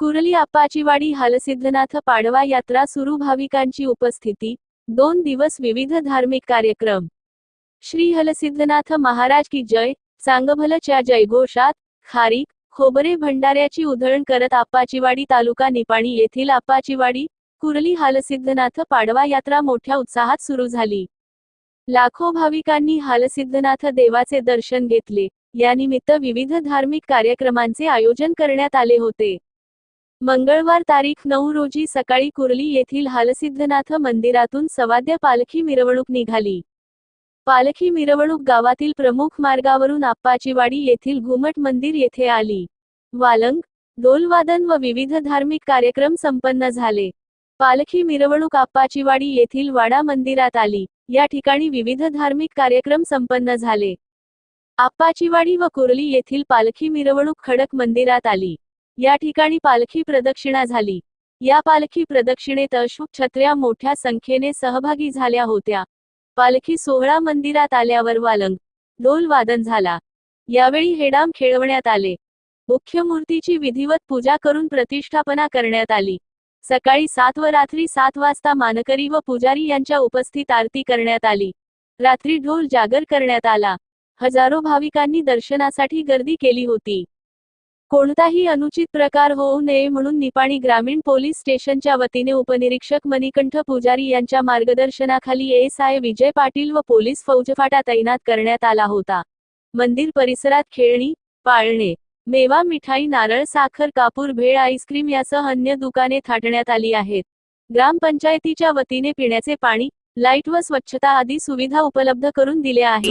कुरली आप्पाचीवाडी हालसिद्धनाथ पाडवा यात्रा सुरू भाविकांची उपस्थिती दोन दिवस विविध धार्मिक कार्यक्रम. श्री हलसिद्धनाथ महाराज की जय सांगभलच्या जयघोषात खारीक खोबरे भंडाऱ्याची उधळण करत आप्पाचीवाडी तालुका निपाणी येथील आप्पाचीवाडी कुरली हालसिद्धनाथ पाडवा यात्रा मोठ्या उत्साहात सुरू झाली. लाखो भाविकांनी हालसिद्धनाथ देवाचे दर्शन घेतले यानिमित्त विविध धार्मिक कार्यक्रमांचे आयोजन करण्यात आले होते. मंगळवार तारीख नऊ रोजी सकाळी कुर्ली येथील हालसिद्धनाथ मंदिरातून सवाद्य पालखी मिरवणूक निघाली. पालखी मिरवणूक गावातील प्रमुख मार्गावरून आप्पाचीवाडी येथील घुमट मंदिर येथे आली. वालंग डोलवादन व विविध धार्मिक कार्यक्रम संपन्न झाले. पालखी मिरवणूक आप्पाचीवाडी येथील वाडा मंदिरात आली. या ठिकाणी विविध धार्मिक कार्यक्रम संपन्न झाले. आप्पाचीवाडी व कुर्ली येथील पालखी मिरवणूक खडक मंदिरात आली. या ठिकाणी पालखी प्रदक्षिणा झाली. या पालखी प्रदक्षिणेत अशोक छत्र्या मोठ्या संख्येने सहभागी झाल्या होत्या. पालखी सोहळा मंदिरात आल्यावर वालंग ढोल वादन झाला. यावेळी हेडाम खेळवण्यात आले. मुख्य मूर्तीची विधिवत पूजा करून प्रतिष्ठापना करण्यात आली. सकाळी सात व रात्री सात वाजता मानकरी व पुजारी यांच्या उपस्थित आरती करण्यात आली. रात्री ढोल जागर करण्यात आला. हजारो भाविकांनी दर्शनासाठी गर्दी केली होती. कोणताही अनुचित प्रकार होऊ नये म्हणून निपाणी ग्रामीण पोलीस स्टेशनच्या वतीने उपनिरीक्षक मणिकंठ पुजारी यांच्या मार्गदर्शनाखाली एस आय विजय पाटील व पोलीस फौजफाटा तैनात करण्यात आला होता. मंदिर परिसरात खेळणी पाळणे मेवा मिठाई नारळ साखर कापूर भेळ आईस्क्रीम यासह अन्य दुकाने थाटण्यात आली आहेत. ग्रामपंचायतीच्या वतीने पिण्याचे पाणी लाइट व स्वच्छता आदी सुविधा उपलब्ध करून दिल्या आहेत.